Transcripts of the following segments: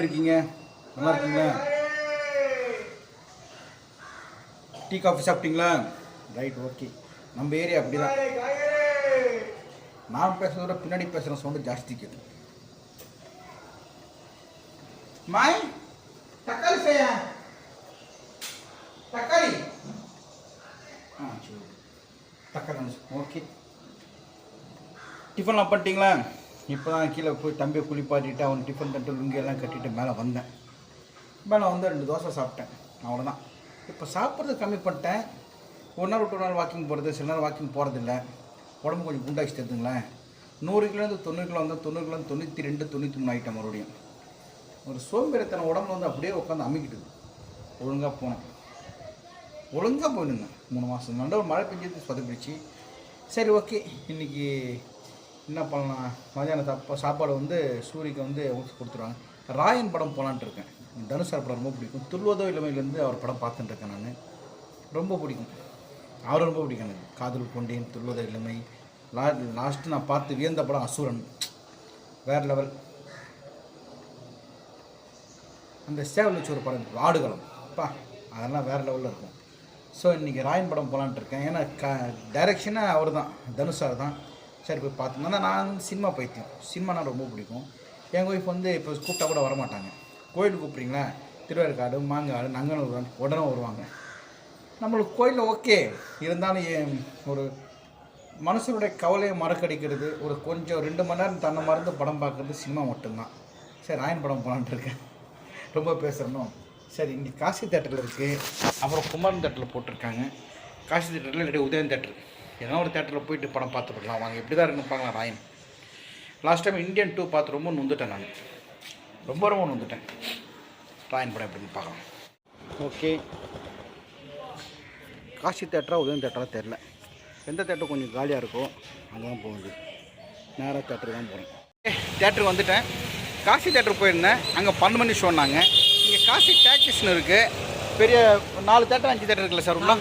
எப்படி இருக்கீங்க நல்லா இருக்கீங்களா? டீ காஃபி சாப்பிட்டீங்களா? Right okay. நம்ம ஏரியா அப்படிதான். நான் பேசுகிறத விட பின்னாடி பேசுகிற சவுண்டு ஜாஸ்தி கேட்கும் மாய் தக்காளி செய்ய. தக்காளி. ஆ சரி தக்காளி ஓகே. டிஃபன்லாம் பண்ணிட்டீங்களா? இப்போ தான் கீழே போய் தம்பியை குளிப்பாட்டிட்டு அவன் டிஃபன் தட்டு லுங்கியெல்லாம் கட்டிட்டு மேலே வந்தேன். மேலே வந்து ரெண்டு தோசை சாப்பிட்டேன். அவ்வளோதான் இப்போ சாப்பிட்றது கம்மி பண்ணிட்டேன். ஒரு நாள் விட்டு ஒரு நாள் வாக்கிங் போகிறது சில நாள் வாக்கிங் போகிறதில்ல உடம்பு கொஞ்சம் குண்டாச்சு தெரிஞ்சுங்களேன். நூறு கிலோலேருந்து தொண்ணூறு கிலோ வந்தால் தொண்ணூறு கிலோ தொண்ணூற்றி ரெண்டு தொண்ணூற்றி மூணு ஆகிட்டேன் மறுபடியும். ஒரு சோம்பேறித்தன உடம்பு வந்து அப்படியே உட்காந்து அமைக்கிட்டுது. ஒழுங்காக போனேன். ஒழுங்காக போயிருந்தேன் மூணு மாதம் நல்ல ஒரு மழை பெஞ்சது சொதப்பிடுச்சு. சரி ஓகே இன்றைக்கி என்ன பண்ணலாம்? மதியானம் சாப்பா சாப்பாடு வந்து சூரிக்கு வந்து ஊற்றி கொடுத்துருவாங்க. ராயன் படம் போகலான்ட்டு இருக்கேன். தனுஷார் படம் ரொம்ப பிடிக்கும். துல்வதோ இளமையிலேருந்து அவர் படம் பார்த்துட்டு இருக்கேன் நான். ரொம்ப பிடிக்கும். அவர் ரொம்ப பிடிக்கும் எனக்கு. காதல் கொண்டேன் துல்வதோ இளமை. லா லாஸ்ட்டு நான் பார்த்து வியந்த படம் அசுரன். வேறு லெவல் அந்த சேவல் வச்சு ஒரு படம் ஆடுகளம். அப்பா அதெல்லாம் வேறு லெவலில் இருக்கும். ஸோ இன்றைக்கி ராயன் படம் போகலான்ட்டு இருக்கேன். ஏன்னா க டைரக்ஷனாக அவர் தான் தனுஷார் தான். சரி போய் பார்த்தோம் நான் வந்து சினிமா பைத்தியம். சினிமானா ரொம்ப பிடிக்கும். எங்கள் ஒய்ஃப் வந்து இப்போ கூப்பிட்டா கூட வரமாட்டாங்க. கோயிலுக்கு கூப்பிட்றீங்களா? திருவேற்காடு மாங்காடு நங்கனூர் உடனே வருவாங்க. நம்மளுக்கு கோயிலில் ஓகே இருந்தாலும் ஏன் ஒரு மனுஷனுடைய கவலையை மறக்கடிக்கிறது ஒரு கொஞ்சம் ரெண்டு மணி நேரம் தன்னை மறந்து படம் பார்க்குறது சினிமா மட்டும்தான். சரி ராயன் படம் போகலான்ட்டு இருக்கேன்? ரொம்ப பேசுகிறனும் சரி இங்கே காசி தேட்டரில் இருக்குது அப்புறம் குமாரன் தேட்டரில் போட்டிருக்காங்க. காசி தேட்டரில் இல்லாட்டி உதயன் தேட்டர் ஏதோ ஒரு தேட்டரில் போயிட்டு படம் பார்த்து போடலாம் வாங்க எப்படி தான் இருக்குன்னு பார்க்கலாம் Raayan? Last time Indian two பார்த்து ரொம்ப நொந்துட்டேன் நான். ரொம்ப ரொம்ப நொந்துட்டேன். ராயன் படம் எப்படின்னு பார்க்கலாம். ஓகே. காசி தேட்டரா உதயம் தேட்டரா தெரில எந்த தேட்டர் கொஞ்சம் காலியாக இருக்கோ அங்கே தான் போக வேண்டியது நேராக தேட்டருக்கு தான் போகிறேன் தேட்டருக்கு வந்துட்டேன். காசி தேட்டர் போயிருந்தேன். அங்கே பன்னெண்டு மணி ஷோன்னாங்க. இங்கே காசி டாக்கிஸ்னு இருக்குது பெரிய நாலு தேட்டர் அஞ்சு தேட்டர் இருக்குல்ல சார் உள்ள?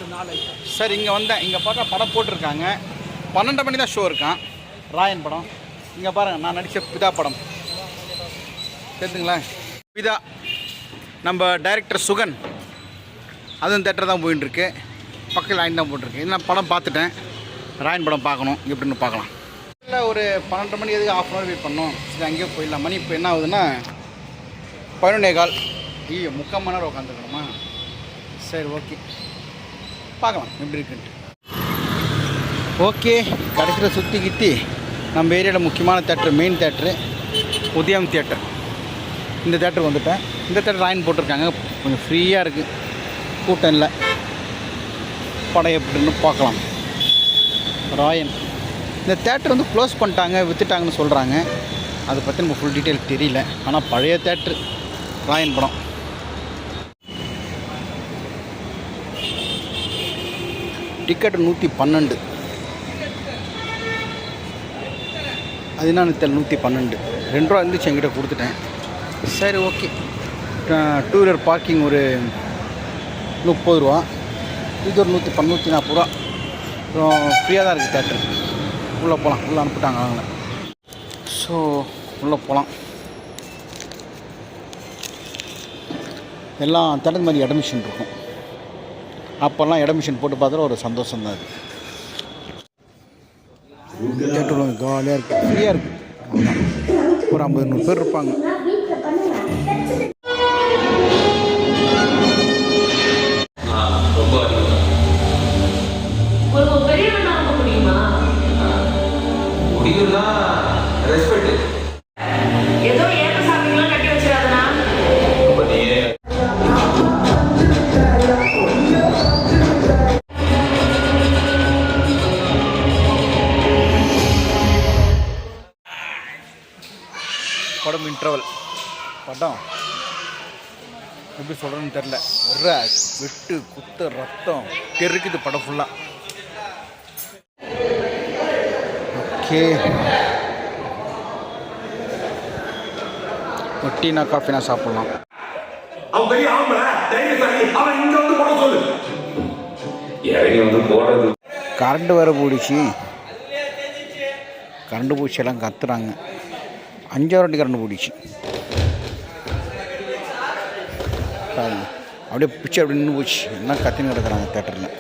சார் இங்கே வந்தேன் இங்கே பார்த்தா படம் போட்டிருக்காங்க. பன்னெண்டு மணி தான் ஷோ இருக்கான். ராயன் படம். இங்கே பாருங்கள் நான் நடித்த பிதா படம். தெரிஞ்சுங்களா? பிதா நம்ம டைரக்டர் சுகன். அதுவும் தேட்டர் தான் போயின்னு இருக்கு பக்கத்தில் லைன் தான் போட்டிருக்கு. நான் படம் பார்த்துட்டேன். ராயன் படம் பார்க்கணும் எப்படின்னு பார்க்கலாம். இல்லை ஒரு பன்னெண்டு மணி எதுக்கு ஆஃப் அன் ஹவர் வெயிட் பண்ணோம் சரி அங்கேயே போயிடலாம். மணி இப்போ என்ன ஆகுதுன்னா பதினொன்னே கால். ஐயோ முக்கால் மணி நேரம் உட்காந்துக்கணுமா சரி ஓகே பார்க்கலாம் எப்படி இருக்குன்ட்டு. ஓகே கடைசியில் சுற்றி கிட்டி நம்ம ஏரியாவில் முக்கியமான theatre main theatre Udhayam theatre இந்த தேட்டருக்கு வந்துட்டேன். இந்த தேட்டர் லைன் போட்டிருக்காங்க. கொஞ்சம் ஃப்ரீயாக இருக்குது கூட்டம் இல்லை. படம் எப்படின்னு பார்க்கலாம். ராயன். இந்த தேட்டர் வந்து க்ளோஸ் பண்ணிட்டாங்க விற்றுட்டாங்கன்னு சொல்கிறாங்க அதை பற்றி நம்ம ஃபுல் டீட்டெயில் தெரியல. ஆனால் பழைய தேட்ரு ராயன் படம். டிக்கெட் நூற்றி பன்னெண்டு. அது என்னன்னு தெரியல நூற்றி பன்னெண்டு. ரெண்டு ரூபா இருந்துச்சு என்கிட்ட கொடுத்துட்டேன். சரி ஓகே. டூ வீலர் பார்க்கிங் ஒரு முப்பது ரூபா. இது ஒரு நூற்றி பன்னூற்றி நாற்பது ரூபா. அப்புறம் ஃப்ரீயாக தான் இருக்குது தேட்டர் உள்ளே போகலாம். உள்ளே அனுப்பிட்டாங்க அவங்கள. ஸோ உள்ளே போகலாம். எல்லாம் தேட்டர் மாதிரி அட்மிஷன் இருக்கும். அப்போல்லாம் அட்மிஷன் போட்டு பார்த்தா ஒரு சந்தோஷம் தான் அது. தேட்டர் காலியாக இருக்குது ஃப்ரீயாக இருக்குது. ஒரு ஐம்பது நூறு பேர் இருப்பாங்க. இன்டர்வல் படம். எப்படி சொல்கிறேன்னு தெரில ஒரு வெட்டு குத்து ரத்தம். தெருக்குது படம் ஃபுல்லாக ஓகே. டீனா காஃபினா சாப்பிட்லாம். அவன் பெரிய ஆம்பளை. தைரியசாலி அவன் இங்க வந்து போட சொல்லு. இறங்கி வந்து போடுறது. கரண்ட் வேறு போயிடுச்சு. கரண்ட் பூச்சி எல்லாம் கத்துறாங்க. அஞ்சாறு வண்டி கரண்ட் போயிடுச்சு. அப்படியே பிச்சு அப்படி நின்று போச்சு. எல்லாம் கத்தின்னு கிடக்குறாங்க தேட்டரில்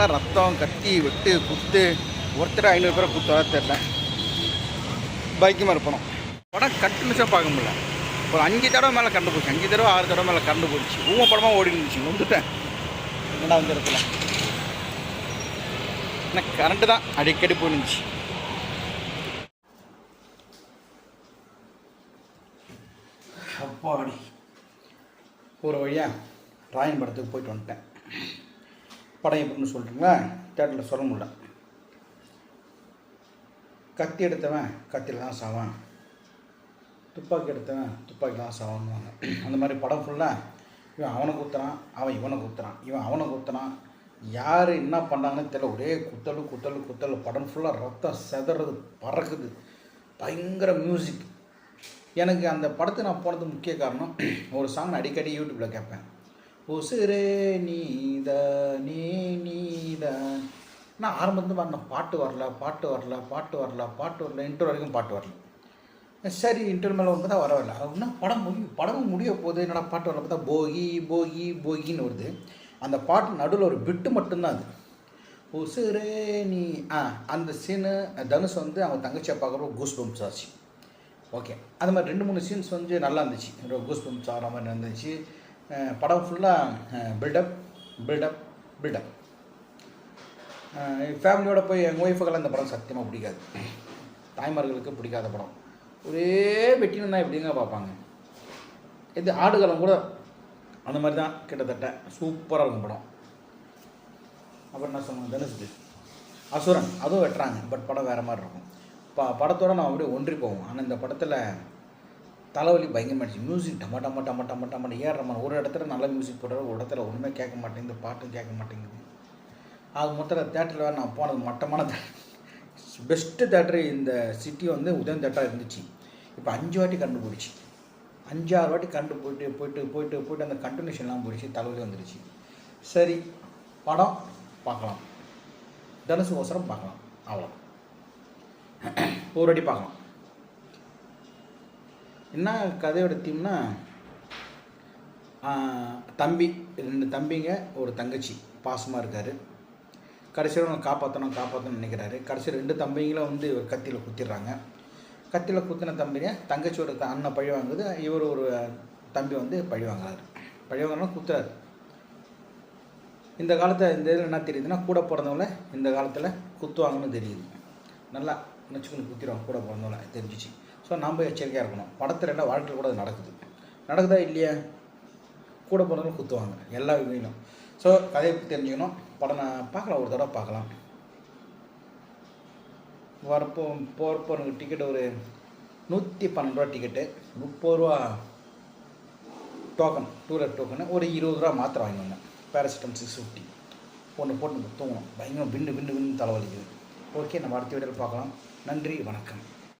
ஃபுல்லாக ரத்தம் கத்தி வெட்டு குத்து? ஒருத்தர் ஐநூறு பேரை குத்தவா தெரில பைக்கு மாதிரி போனோம் படம் கண்டினியூஸாக பார்க்க முடியல. ஒரு அஞ்சு தடவை மேலே கண்டு போச்சு. அஞ்சு தடவை ஆறு தடவை மேலே கண்டு போச்சு ஊம படமாக ஓடி இருந்துச்சு. வந்துட்டேன். என்னடா வந்து இடத்துல எனக்கு கரண்ட்டு தான் அடிக்கடி போயிருந்துச்சு அப்பாடி. ஒரு வழியாக ராயன் படத்துக்கு போயிட்டு வந்துட்டேன். படம் எப்படின்னு சொல்கிறீங்களா தேட்டரில் சொல்ல முடியல. கத்தி எடுத்தவன் கத்தியில் தான் சாவான். துப்பாக்கி எடுத்தவன் துப்பாக்கி தான் சாவான்வாங்க அந்த மாதிரி படம் ஃபுல்லாக இவன் அவனை குத்துறான் அவன் இவனை குத்துறான் இவன் அவனை குத்துறான். யார் என்ன பண்ணாங்கன்னு தெரியல. ஒரே குத்தல் குத்தல் குத்தல். படம் ஃபுல்லாக ரத்தம் செதறது பறக்குது. பயங்கர மியூசிக் எனக்கு அந்த படத்தை நான் போனது முக்கிய காரணம் ஒரு சாங் அடிக்கடி யூடியூப்பில் கேட்பேன். உசுரே நீத நீ நீதா. நான் ஆரம்பத்து வரல பாட்டு வரல பாட்டு வரல பாட்டு வரல பாட்டு வரல இன்டர் வரைக்கும் பாட்டு வரல. சரி இன்டர் மேலே வந்து தான் வர வரல அப்படின்னா படம் முடியும் படமும் முடிய போகுது. என்னடா பாட்டு வரல பார்த்தா போகி போகி போகின்னு வருது. அந்த பாட்டு நடுவில் ஒரு பிட்டு மட்டும்தான் அது. உசுரே நீ ஆ அந்த சீனு தனுஷ் வந்து அவன் தங்கச்சியை பார்க்குறப்ப கூஸ் பம்ப்ஸ் ஆச்சு. ஓகே அது மாதிரி ரெண்டு மூணு சீன்ஸ் வந்து நல்லா இருந்துச்சு. கூஸ் பம்ப்ஸ் ஆகிற மாதிரி இருந்துச்சு படம் ஃபுல்லாக பில்டப் பில்டப் பில்டப் ஃபேமிலியோட போய் எங்கள் ஒய்ஃபுக்கெல்லாம் இந்த படம் சத்தியமாக பிடிக்காது. தாய்மார்களுக்கு பிடிக்காத படம். ஒரே வெட்டினு தான் எப்படிங்க பார்ப்பாங்க? இது ஆடுகளம் கூட அந்த மாதிரி தான் கிட்டத்தட்ட சூப்பராக இருக்கும் படம். அப்புறம் என்ன சொன்னாங்க? தனுஷுக்கு அசுரன் அதுவும் வெட்டுறாங்க பட் படம் வேறு மாதிரி இருக்கும். ப படத்தோட நான் அப்படியே ஒன்றி போவோம். ஆனால் இந்த படத்தில் தலைவலி பயங்கரமாயிடுச்சு. மியூசிக் டம டம டம டம டம ஏறுற ஒரு இடத்துல நல்ல மியூசிக் போடுற ஒரு இடத்துல ஒன்றுமே கேட்க மாட்டேங்குது பாட்டும் கேட்க மாட்டேங்குது. அது மொத்தத்தில் தேட்டரில் வேறு நான் போனது மட்டமான பெஸ்ட்டு தேட்டரு இந்த சிட்டி வந்து உதயம் தேட்டராக இருந்துச்சு. இப்போ அஞ்சு வாட்டி கண்டு போயிடுச்சு அஞ்சாறு வாட்டி கண்டு போயிட்டு போயிட்டு போயிட்டு போயிட்டு அந்த கண்டினியூஷன்லாம் போயிடுச்சு தலைவலி வந்துடுச்சு சரி படம் பார்க்கலாம். தனுசு ஓசரம் பார்க்கலாம். அவ்வளோ ஒரு வாட்டி பார்க்கலாம். என்ன கதையோட தீம்னா தம்பி ரெண்டு தம்பிங்க ஒரு தங்கச்சி பாசமாக இருக்கார். கடைசியில் நான் காப்பாற்றணும் காப்பாற்றணும்னு நினைக்கிறாரு. கடைசி ரெண்டு தம்பிங்களும் வந்து இவர் கத்தியில் குத்திடுறாங்க. கத்தியில் குத்தின தம்பியை தங்கச்சியோட த அண்ணன் பழி வாங்குது. இவர் ஒரு தம்பி வந்து பழி வாங்குறாரு. பழி வாங்கினா குத்துறாரு. இந்த காலத்தில் இந்த இதில் என்ன தெரியுதுன்னா கூட பிறந்தவங்கள இந்த காலத்தில் குத்துவாங்கன்னு தெரியுது. நல்லா நினச்சிக்கணும் குத்திடுவாங்க கூட பிறந்தவங்கள. தெரிஞ்சிச்சு. ஸோ நாம் எச்சரிக்கையாக இருக்கணும். படத்தில் என்ன வாழ்க்கையில் கூட அது நடக்குது. நடக்குதா இல்லையா? கூட போகிறவங்க குத்துவாங்க. எல்லா வகையிலும் ஸோ கதையை பற்றி தெரிஞ்சுக்கணும். படம் நான் பார்க்கலாம். ஒரு தடவை பார்க்கலாம். வரப்போ போகிறப்போ எனக்கு டிக்கெட் ஒரு நூற்றி பன்னெண்டு ரூபா டிக்கெட்டு முப்பது ரூபா டோக்கன் டூலர் டோக்கனு ஒரு இருபது ரூபா மாத்திரை வாங்கி வந்தேன். பேராசிட்டம் சிக்ஸ் ஃபிஃப்டி ஒன்று போட்டு தூங்கணும் பயங்கரம் பின்னு பின்னு பின்னு தலைவலிக்குது. ஓகே நம்ம அடுத்த வீடியோவில் பார்க்கலாம். நன்றி வணக்கம்.